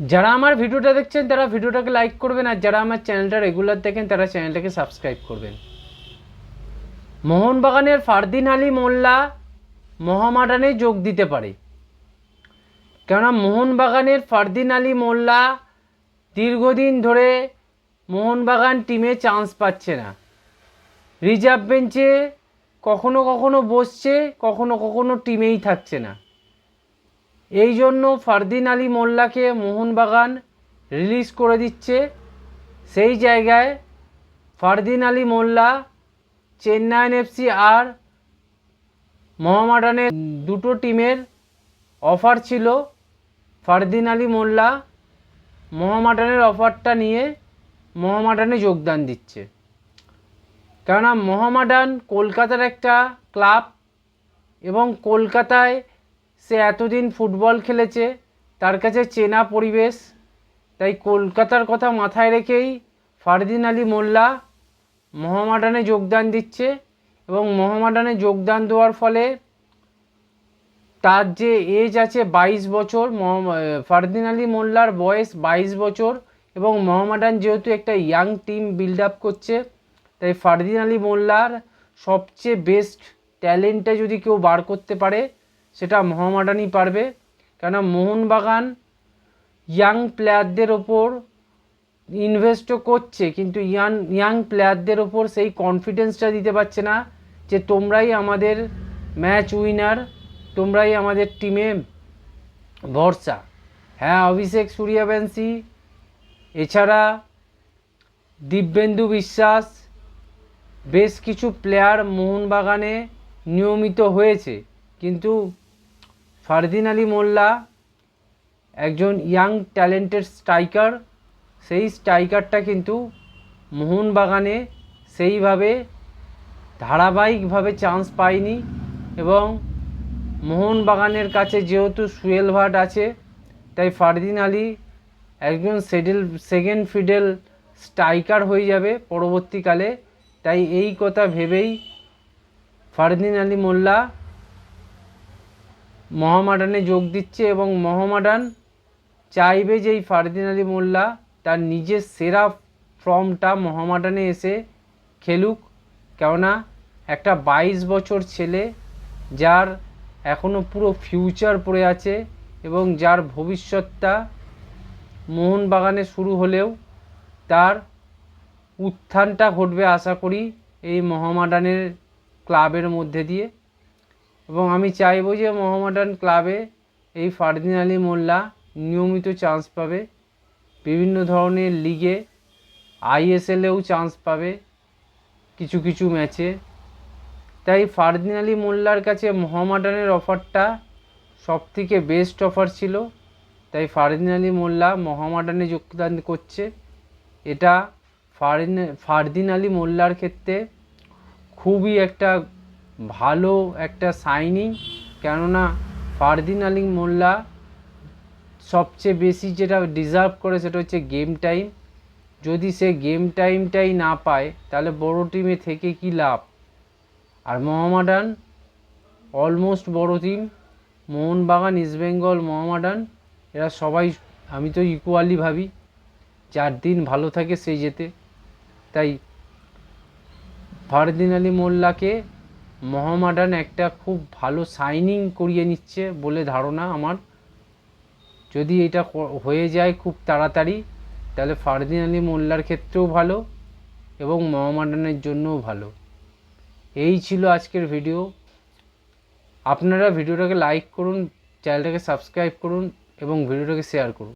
যারা আমার ভিডিওটা দেখছেন, তারা ভিডিওটাকে লাইক করবেন আর যারা আমার চ্যানেলটা রেগুলার দেখেন, তারা চ্যানেলটাকে সাবস্ক্রাইব করবেন। মোহনবাগানের ফারদিন আলী মোল্লা মহামাডানে যোগ দিতে পারে। কেননা মোহনবাগানের ফারদিন আলী মোল্লা দীর্ঘদিন ধরে মোহনবাগান টিমে চান্স পাচ্ছে না। রিজার্ভ বেঞ্চে কখনো কখনো বসছে, কখনো কখনো টিমেই থাকছে না। এই জন্য ফারদিন আলী মোল্লাকে মোহনবাগান রিলিজ করে দিচ্ছে। সেই জায়গায় ফারদিন আলী মোল্লা চেন্নাইন এফসি আর মোহামেডানের দুটো টিমের অফার ছিল। ফারদিন আলী মোল্লা মোহামেডানের অফারটা নিয়ে মোহামেডানে যোগদান দিচ্ছে। কেননা মোহামেডান কলকাতার একটা ক্লাব এবং কলকাতায় সে এতদিন ফুটবল খেলেছে, তার কাছে চেনা পরিবেশ। তাই কলকাতার কথা মাথায় রেখেই ফারদিন আলী মোল্লা মোহামেডানে যোগদান দিচ্ছে এবং মোহামেডানে যোগদান দেওয়ার ফলে তার যে এজ আছে বাইশ বছর ফারদিন আলী মোল্লার বয়স বাইশ বছর এবং মোহামেডান যেহেতু একটা ইয়াং টিম বিল্ড আপ করছে, তাই ফারদিন আলী মোল্লার সবচেয়ে বেস্ট ট্যালেন্টটা যদি কেউ বার করতে পারে সেটা মোহামেডানই পারবে। কেন মোহনবাগান ইয়াং প্লেয়ারদের ওপর ইনভেস্টও করছে, কিন্তু ইয়াং ইয়াং প্লেয়ারদের ওপর সেই কনফিডেন্সটা দিতে পারছে না যে তোমরাই আমাদের ম্যাচ উইনার তোমরাই আমাদের টিমে ভরসা। হ্যাঁ অভিষেক সূর্যবংশী, এছাড়া দিব্যেন্দু বিশ্বাস, বেশ কিছু প্লেয়ার মোহনবাগানে নিয়মিত হয়েছে। কিন্তু ফারদিন আলী মোল্লা একজন ইয়াং ট্যালেন্টেড স্ট্রাইকার সেই স্ট্রাইকারটা কিন্তু মোহনবাগানে সেইভাবে ধারাবাহিকভাবে চান্স পায়নি এবং মোহনবাগানের কাছে যেহেতু সুয়েল ভাট আছে, তাই ফারদিন আলী একজন সেডেল সেকেন্ড ফিডেল স্ট্রাইকার হয়ে যাবে পরবর্তীকালে। তাই এই কথা ভেবেই ফারদিন আলী মোল্লা মহামাডানে যোগ দিচ্ছে এবং মহামাডান চাইবে যে এই ফারদিন আলী মোল্লা তার নিজের সেরা ফর্মটা মহামাডানে এসে খেলুক। কেননা একটা বাইশ বছর ছেলে যার এখনও পুরো ফিউচার পড়ে আছে এবং যার ভবিষ্যৎটা মোহনবাগানে শুরু হলেও তার উত্থানটা ঘটবে আশা করি এই মহামাডানের ক্লাবের মধ্যে দিয়ে। এবং আমি চাইব যে মোহামেডান ক্লাবে এই ফারদিন আলী মোল্লা নিয়মিত চান্স পাবে। বিভিন্ন ধরনের লিগে আইএসএলেও চান্স পাবে কিছু কিছু ম্যাচে তাই ফারদিন আলী মোল্লার কাছে মোহামেডানের অফারটা সবথেকে বেস্ট অফার ছিল। তাই ফারদিন আলী মোল্লা মোহামেডানে যোগদান করছে। এটা ফারদিন ফারদিন আলী মোল্লার ক্ষেত্রে খুবই একটা ভালো একটা সাইনিং কেননা ফারদিন আলী মোল্লা সবচেয়ে বেশি যেটা ডিজার্ভ করে সেটা হচ্ছে গেম টাইম যদি সে গেম টাইমটাই না পায়, তাহলে বড় টিমে থেকে কি লাভ? আর মোহামেডান অলমোস্ট বড় টিম মোহনবাগান ইস্টবেঙ্গল মোহামেডান এরা সবাই, আমি তো ইকুয়ালি ভাবি, যার দিন ভালো থাকে সেই যেতে। তাই ফারদিন আলী মোল্লাকে মোহামেডান একটা খুব ভালো সাইনিং করিয়ে নিচ্ছে বলে ধারণা আমার। যদি এটা হয়ে যায় খুব তাড়াতাড়ি, তাহলে ফারদিন আলী মোল্লার ক্ষেত্রেও ভালো এবং মহামাডানের জন্যও ভালো। এই ছিল আজকের ভিডিও আপনারা ভিডিওটাকে লাইক করুন চ্যানেলটাকে সাবস্ক্রাইব করুন এবং ভিডিওটাকে শেয়ার করুন।